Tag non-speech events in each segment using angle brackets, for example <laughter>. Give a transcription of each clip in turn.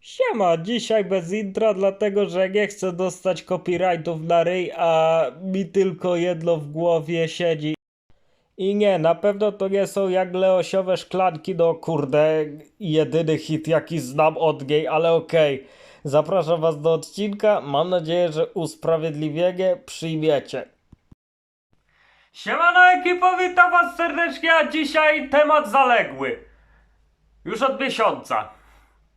Siema, dzisiaj bez intra, dlatego że nie chcę dostać copyrightów na ryj, a mi tylko jedno w głowie siedzi. I nie, na pewno to nie są jak leosiowe szklanki, no kurde, jedyny hit jaki znam od niej, ale okej. Zapraszam was do odcinka, mam nadzieję, że usprawiedliwienie przyjmiecie. Siemano ekipo, witam was serdecznie, a dzisiaj temat zaległy. Już od miesiąca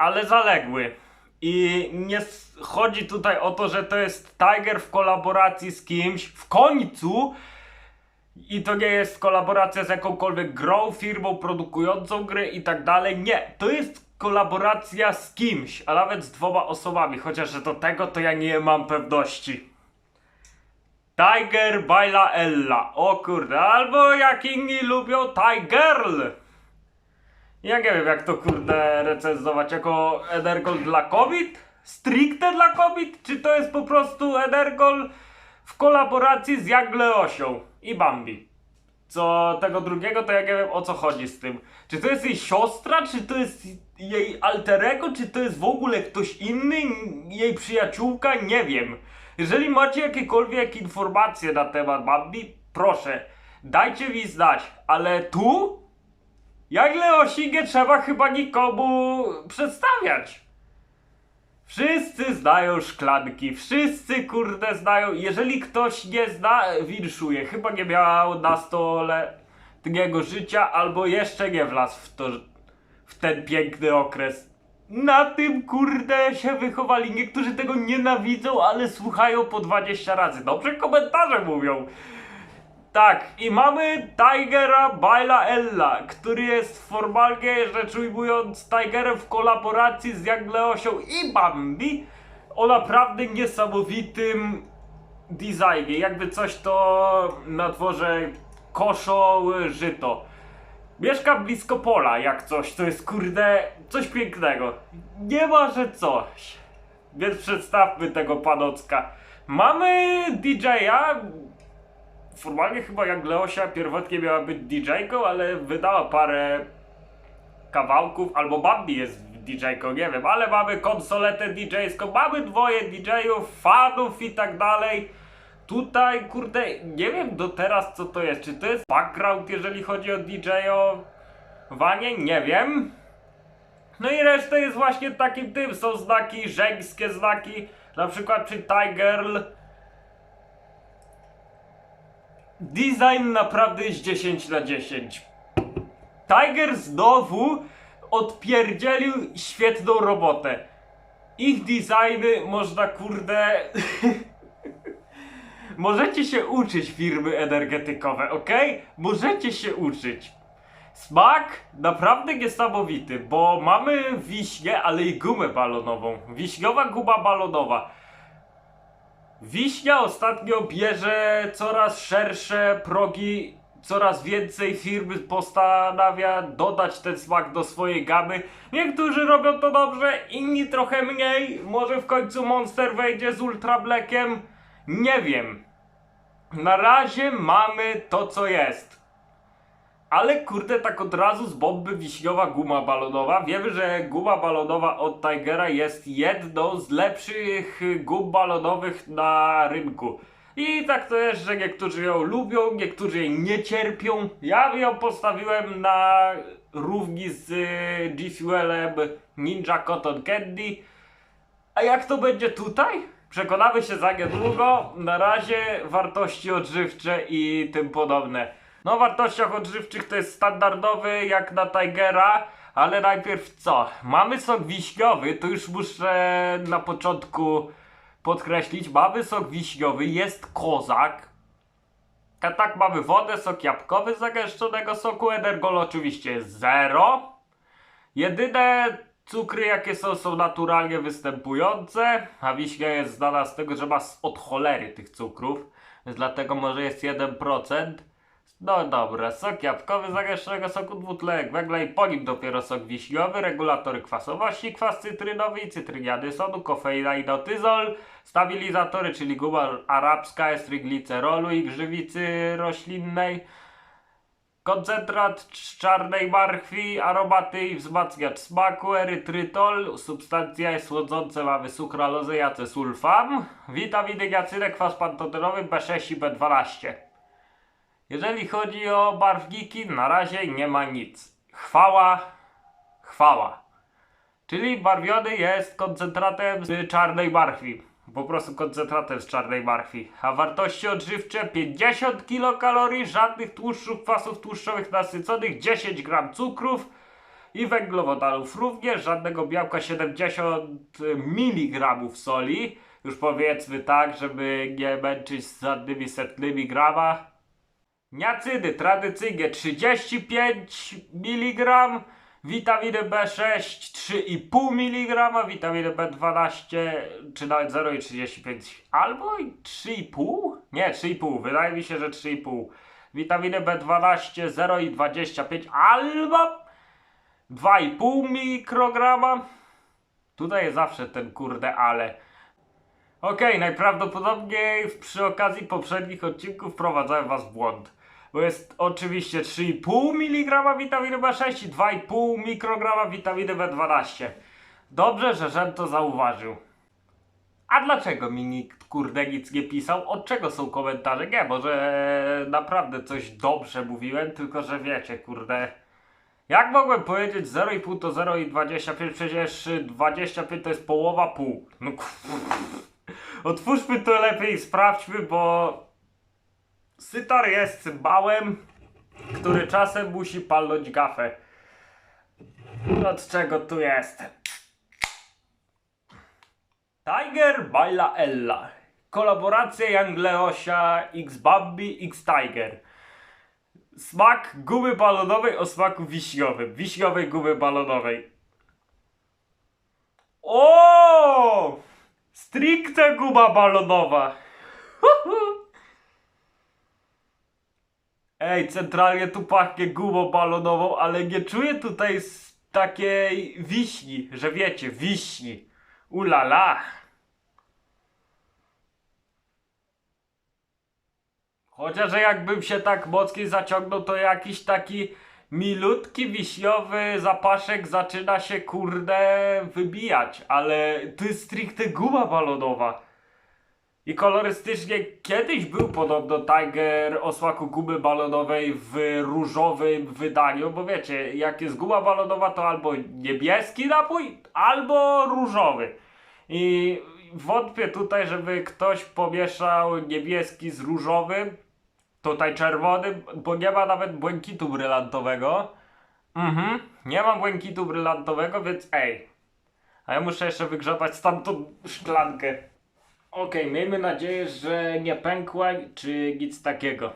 ale zaległy. I nie chodzi tutaj o to, że to jest Tiger w kolaboracji z kimś w końcu. I to nie jest kolaboracja z jakąkolwiek grą, firmą produkującą gry i tak dalej. Nie, to jest kolaboracja z kimś, a nawet z dwoma osobami. Chociaż że do tego to ja nie mam pewności. Tiger Baila Ella. O kurde, albo jak inni lubią Tigerl. Ja nie wiem jak to kurde recenzować, jako Energol dla kobiet? Stricte dla kobiet? Czy to jest po prostu Energol w kolaboracji z Jagleosią i Bambi? Co tego drugiego to ja nie wiem o co chodzi z tym. Czy to jest jej siostra, czy to jest jej alterego, czy to jest w ogóle ktoś inny, jej przyjaciółka? Nie wiem. Jeżeli macie jakiekolwiek informacje na temat Bambi, proszę, dajcie mi znać, ale tu jak Leosi nie trzeba chyba nikomu przedstawiać. Wszyscy znają szklanki, wszyscy kurde znają. Jeżeli ktoś nie zna, winszuje. Chyba nie miał na stole tego życia, albo jeszcze nie wlazł w, to, w ten piękny okres. Na tym kurde się wychowali. Niektórzy tego nienawidzą, ale słuchają po 20 razy. Dobrze komentarze mówią. Tak, i mamy Tigera Baila Ella, który jest formalnie rzecz ujmując Tigerem w kolaboracji z Jagleosią i Bambi o naprawdę niesamowitym designie. Jakby coś to na dworze koszą żyto. Mieszka blisko pola, jak coś, to jest kurde coś pięknego. Nie ma, że coś. Więc przedstawmy tego panocka. Mamy DJ-a, formalnie chyba jak Leosia pierwotnie miała być DJ-ką, ale wydała parę kawałków, albo Bambi jest DJ-ką, nie wiem, ale mamy konsoletę DJ-ską, mamy dwoje DJ-ów, fanów i tak dalej. Tutaj, kurde, nie wiem do teraz co to jest, czy to jest background, jeżeli chodzi o DJ-owanie, nie wiem. No i reszta jest właśnie takim tym, są znaki, żeńskie znaki, na przykład przy Tigerl, Design naprawdę jest 10 na 10. Tiger znowu odpierdzielił świetną robotę. Ich designy można kurde... <laughs> Możecie się uczyć firmy energetykowe, ok? Możecie się uczyć. Smak naprawdę niesamowity, bo mamy wiśnię, ale i gumę balonową. Wiśniowa guma balonowa. Wiśnia ostatnio bierze coraz szersze progi, coraz więcej firmy postanawia dodać ten smak do swojej gamy. Niektórzy robią to dobrze, inni trochę mniej. Może w końcu Monster wejdzie z Ultra Blackiem? Nie wiem. Na razie mamy to co jest. Ale kurde, tak od razu z bomby wiśniowa guma balonowa. Wiemy, że guma balonowa od Tigera jest jedną z lepszych gum balonowych na rynku. I tak to jest, że niektórzy ją lubią, niektórzy jej nie cierpią. Ja ją postawiłem na równi z y, G Fuelem Ninja Cotton Candy. A jak to będzie tutaj? Przekonamy się za niedługo. Na razie wartości odżywcze i tym podobne. No, wartościach odżywczych to jest standardowy jak na Tigera, ale najpierw co? Mamy sok wiśniowy, to już muszę na początku podkreślić. Mamy sok wiśniowy, jest kozak. A tak mamy wodę, sok jabłkowy zagęszczonego soku, Energol oczywiście jest zero. Jedyne cukry jakie są, są naturalnie występujące, a wiśnia jest znana z tego, że ma od cholery tych cukrów, więc dlatego może jest 1%. No dobra, sok jabłkowy, zagęszczonego soku dwutlenek węgla i po nim dopiero sok wiśniowy, regulatory kwasowości, kwas cytrynowy i cytryniany sodu, kofeina i dotyzol, stabilizatory, czyli guma arabska, estry glicerolu i grzywicy roślinnej, koncentrat czarnej marchwi, aromaty i wzmacniacz smaku, erytrytol, substancja jest słodząca, mamy sukralozę i acesulfam, witaminy niacynek, kwas pantotenowy, B6 i B12. Jeżeli chodzi o barwniki, na razie nie ma nic. Chwała, chwała. Czyli barwiony jest koncentratem z czarnej marchwi. Po prostu koncentratem z czarnej marchwi. A wartości odżywcze 50 kilokalorii, żadnych tłuszczów, kwasów tłuszczowych nasyconych, 10 gram cukrów i węglowodanów również, żadnego białka 70 mg soli. Już powiedzmy tak, żeby nie męczyć z żadnymi setnymi grama. Niacydy tradycyjnie 35 mg, witaminy B6 3,5 mg, witaminy B12 czy nawet 0,35 albo i 3,5? Nie, 3,5, wydaje mi się, że 3,5. Witaminy B12 0,25 albo 2,5 mikrograma. Tutaj jest zawsze ten kurde ale. Okej, najprawdopodobniej przy okazji poprzednich odcinków wprowadzałem was w błąd. Bo jest oczywiście 3,5 mg witaminy B6 i 2,5 mikrograma witaminy B12. Dobrze, że żem to zauważył. A dlaczego mi nikt kurde nic nie pisał? Od czego są komentarze? Nie, może naprawdę coś dobrze mówiłem, tylko że wiecie, kurde. Jak mogłem powiedzieć 0,5 to 0,25? Przecież 25 to jest połowa pół. No kurde. <laughs> Otwórzmy to lepiej i sprawdźmy, bo Sytar jest cymbałem, który czasem musi palnąć gafę. Od czego tu jest? Tiger Baila Ella. Kolaboracja Young Leosia X Bambi X Tiger. Smak gumy balonowej o smaku wiśniowym. Wiśniowej gumy balonowej. O! Stricte guma balonowa. <laughs> Ej, centralnie tu pachnie gumą balonową, ale nie czuję tutaj takiej wiśni, że wiecie, wiśni. Ulala. Chociaż jakbym się tak mocniej zaciągnął, to jakiś taki milutki wiśniowy zapaszek zaczyna się kurde wybijać, ale to jest stricte guma balonowa. I kolorystycznie kiedyś był podobno Tiger o smaku gumy balonowej w różowym wydaniu, bo wiecie, jak jest guma balonowa, to albo niebieski napój, albo różowy. I wątpię tutaj, żeby ktoś pomieszał niebieski z różowym, tutaj czerwonym, bo nie ma nawet błękitu brylantowego. Mhm, nie mam błękitu brylantowego, więc ej. A ja muszę jeszcze wygrzebać stamtąd szklankę. Okej, miejmy nadzieję, że nie pękła czy nic takiego.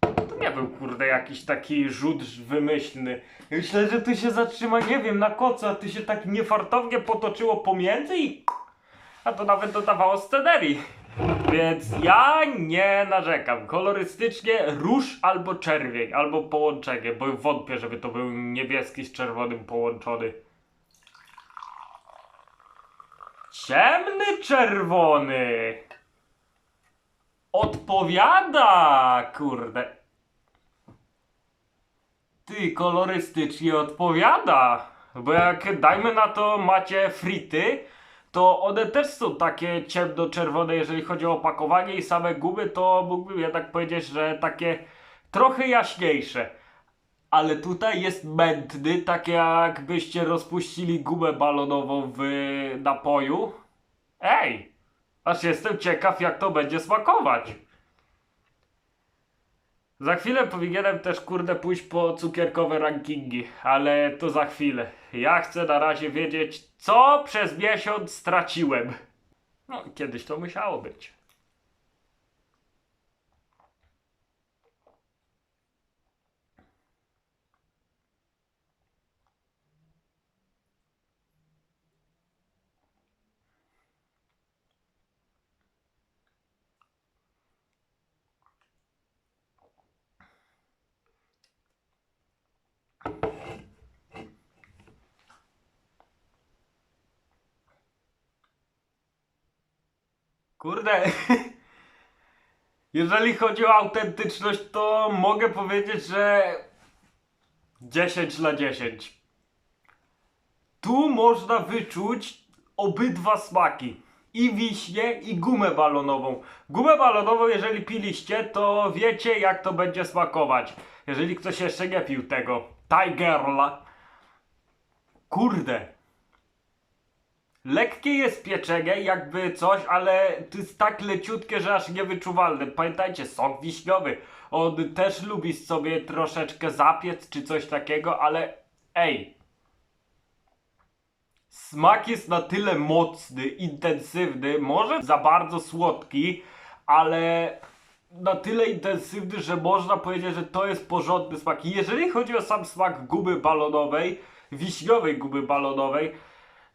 To nie był kurde jakiś taki rzut wymyślny. Myślę, że tu się zatrzyma, nie wiem, na kocu, a tu się tak niefartownie potoczyło pomiędzy i... A to nawet dodawało scenerii. Więc ja nie narzekam. Kolorystycznie róż albo czerwień, albo połączenie, bo wątpię, żeby to był niebieski z czerwonym połączony. Ciemny czerwony. Odpowiada, kurde. Ty, kolorystycznie odpowiada. Bo jak dajmy na to macie frity, to one też są takie ciemno-czerwone, jeżeli chodzi o opakowanie i same gumy, to mógłbym jednak powiedzieć, że takie trochę jaśniejsze. Ale tutaj jest mętny, tak jakbyście rozpuścili gumę balonową w napoju. Ej! Aż jestem ciekaw, jak to będzie smakować. Za chwilę powinienem też kurde pójść po cukierkowe rankingi, ale to za chwilę. Ja chcę na razie wiedzieć, co przez miesiąc straciłem. No, kiedyś to musiało być. Kurde. <laughs> Jeżeli chodzi o autentyczność, to mogę powiedzieć, że 10 na 10. Tu można wyczuć obydwa smaki. I wiśnie, i gumę balonową. Gumę balonową, jeżeli piliście, to wiecie, jak to będzie smakować. Jeżeli ktoś jeszcze nie pił tego. Tigerla. Kurde. Lekkie jest pieczenie, jakby coś, ale to jest tak leciutkie, że aż niewyczuwalne. Pamiętajcie, sok wiśniowy. On też lubi sobie troszeczkę zapiec czy coś takiego, ale ej. Smak jest na tyle mocny, intensywny, może za bardzo słodki, ale na tyle intensywny, że można powiedzieć, że to jest porządny smak. Jeżeli chodzi o sam smak gumy balonowej, wiśniowej gumy balonowej,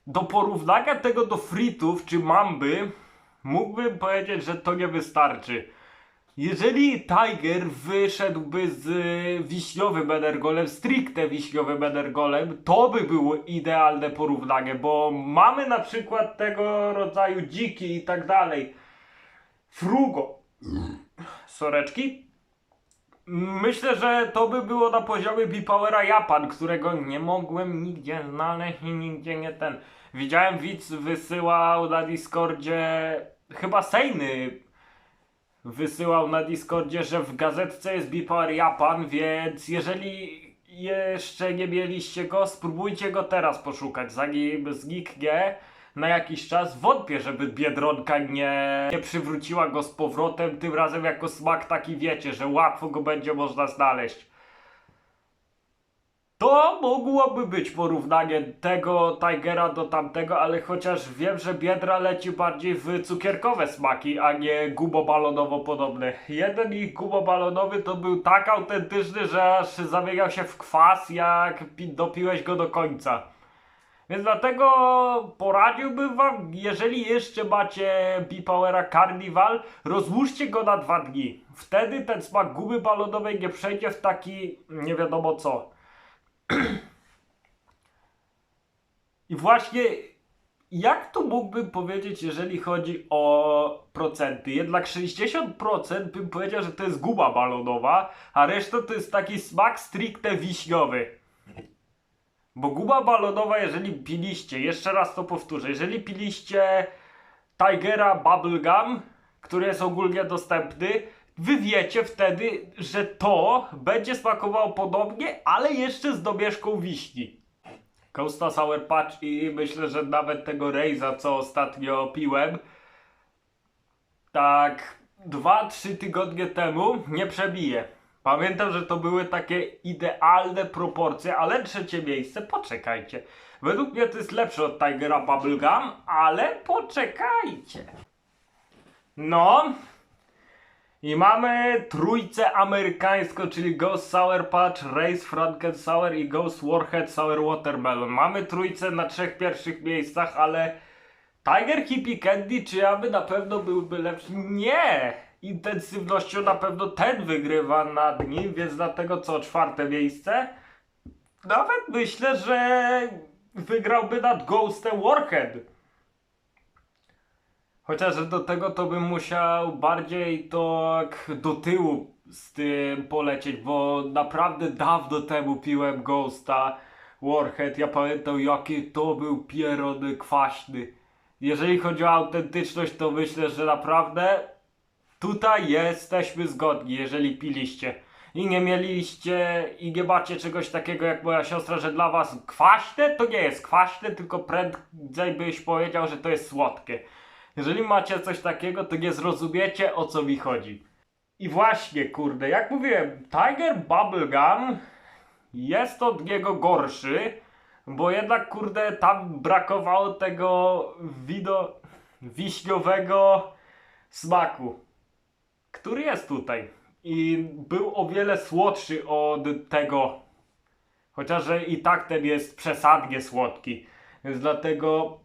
do porównania tego do fritów czy mamby, mógłbym powiedzieć, że to nie wystarczy. Jeżeli Tiger wyszedłby z y, wiśniowym energolem, stricte wiśniowym energolem, to by było idealne porównanie, bo mamy na przykład tego rodzaju dziki i tak dalej. Frugo. Soreczki. Myślę, że to by było na poziomie Bipowera Japan, którego nie mogłem nigdzie znaleźć i nigdzie nie ten. Widziałem widz wysyłał na Discordzie, chyba Sejny wysyłał na Discordzie, że w gazetce jest Bipower Japan, więc jeżeli jeszcze nie mieliście go, spróbujcie go teraz poszukać, zanim zniknie na jakiś czas. Wątpię, żeby Biedronka nie, nie przywróciła go z powrotem, tym razem jako smak taki wiecie, że łatwo go będzie można znaleźć. To mogłoby być porównanie tego Tigera do tamtego, ale chociaż wiem, że Biedra leci bardziej w cukierkowe smaki, a nie gumobalonowo podobne. Jeden ich gumobalonowy to był tak autentyczny, że aż zamieniał się w kwas, jak pi- dopiłeś go do końca. Więc dlatego poradziłbym wam, jeżeli jeszcze macie Bipowera Carnival, rozłóżcie go na dwa dni. Wtedy ten smak gumy balonowej nie przejdzie w taki nie wiadomo co. <clears throat> I właśnie jak to mógłbym powiedzieć, jeżeli chodzi o procenty? Jednak 60% bym powiedział, że to jest guma balonowa, a reszta to jest taki smak stricte wiśniowy. Bo guma balonowa, jeżeli piliście, jeszcze raz to powtórzę, jeżeli piliście Tigera Bubblegum, który jest ogólnie dostępny, wy wiecie wtedy, że to będzie smakowało podobnie, ale jeszcze z domieszką wiśni. Costa Sour Patch i myślę, że nawet tego Rejza, co ostatnio piłem, tak 2-3 tygodnie temu nie przebije. Pamiętam, że to były takie idealne proporcje, ale trzecie miejsce, poczekajcie. Według mnie to jest lepsze od Tigera Bubblegum, ale poczekajcie. No. I mamy trójcę amerykańską, czyli Ghost Sour Patch, Race Franken Sour i Ghost Warhead Sour Watermelon. Mamy trójcę na trzech pierwszych miejscach, ale Tiger Hippie Candy czy aby na pewno byłby lepszy? Nie! Intensywnością na pewno ten wygrywa nad nim, więc dlatego co czwarte miejsce? Nawet myślę, że wygrałby nad Ghostem Warhead. Chociaż do tego to bym musiał bardziej tak do tyłu z tym polecieć, bo naprawdę dawno temu piłem Ghosta Warhead. Ja pamiętam jaki to był pierony kwaśny. Jeżeli chodzi o autentyczność, to myślę, że naprawdę tutaj jesteśmy zgodni, jeżeli piliście. I nie mieliście, i nie macie czegoś takiego jak moja siostra, że dla was kwaśne to nie jest kwaśne, tylko prędzej byś powiedział, że to jest słodkie. Jeżeli macie coś takiego, to nie zrozumiecie o co mi chodzi. I właśnie, kurde, jak mówiłem, Tiger Bubblegum jest od niego gorszy, bo jednak, kurde, tam brakowało tego wido wiśniowego smaku, który jest tutaj. I był o wiele słodszy od tego, chociaż i tak ten jest przesadnie słodki. Więc dlatego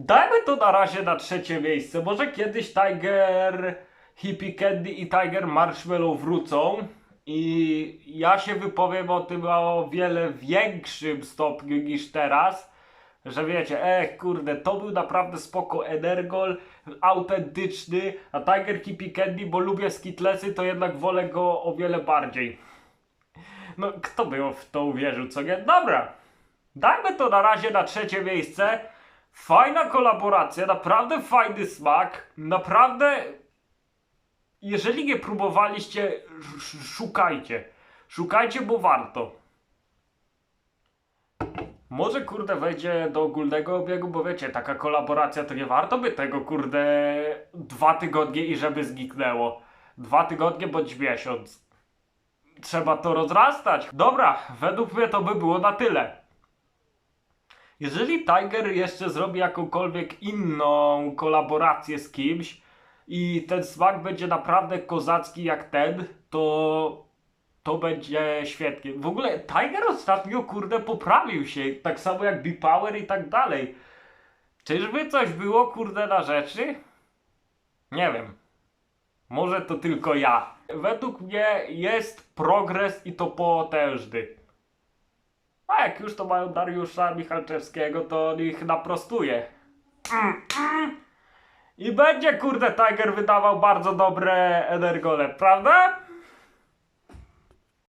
Dajmy to na razie na trzecie miejsce. Może kiedyś Tiger Hippie Candy i Tiger Marshmallow wrócą. I ja się wypowiem o tym o wiele większym stopniu niż teraz. Że wiecie, e kurde, to był naprawdę spoko Energol, autentyczny, a Tiger Hippie Candy, bo lubię skitlesy, to jednak wolę go o wiele bardziej. No, kto by w to uwierzył, co nie? Dobra. Dajmy to na razie na trzecie miejsce. Fajna kolaboracja, naprawdę fajny smak. Naprawdę. Jeżeli nie próbowaliście, sz- szukajcie. Szukajcie, bo warto. Może kurde wejdzie do ogólnego obiegu, bo wiecie, taka kolaboracja to nie warto by tego kurde dwa tygodnie i żeby zniknęło. Dwa tygodnie bądź miesiąc. Trzeba to rozrastać. Dobra, według mnie to by było na tyle. Jeżeli Tiger jeszcze zrobi jakąkolwiek inną kolaborację z kimś i ten smak będzie naprawdę kozacki jak ten, to to będzie świetnie. W ogóle Tiger ostatnio kurde poprawił się, tak samo jak B-Power i tak dalej. Czyżby coś było kurde na rzeczy? Nie wiem. Może to tylko ja. Według mnie jest progres i to potężny. A jak już to mają Dariusza Michalczewskiego, to on ich naprostuje. I będzie kurde Tiger wydawał bardzo dobre energole, prawda?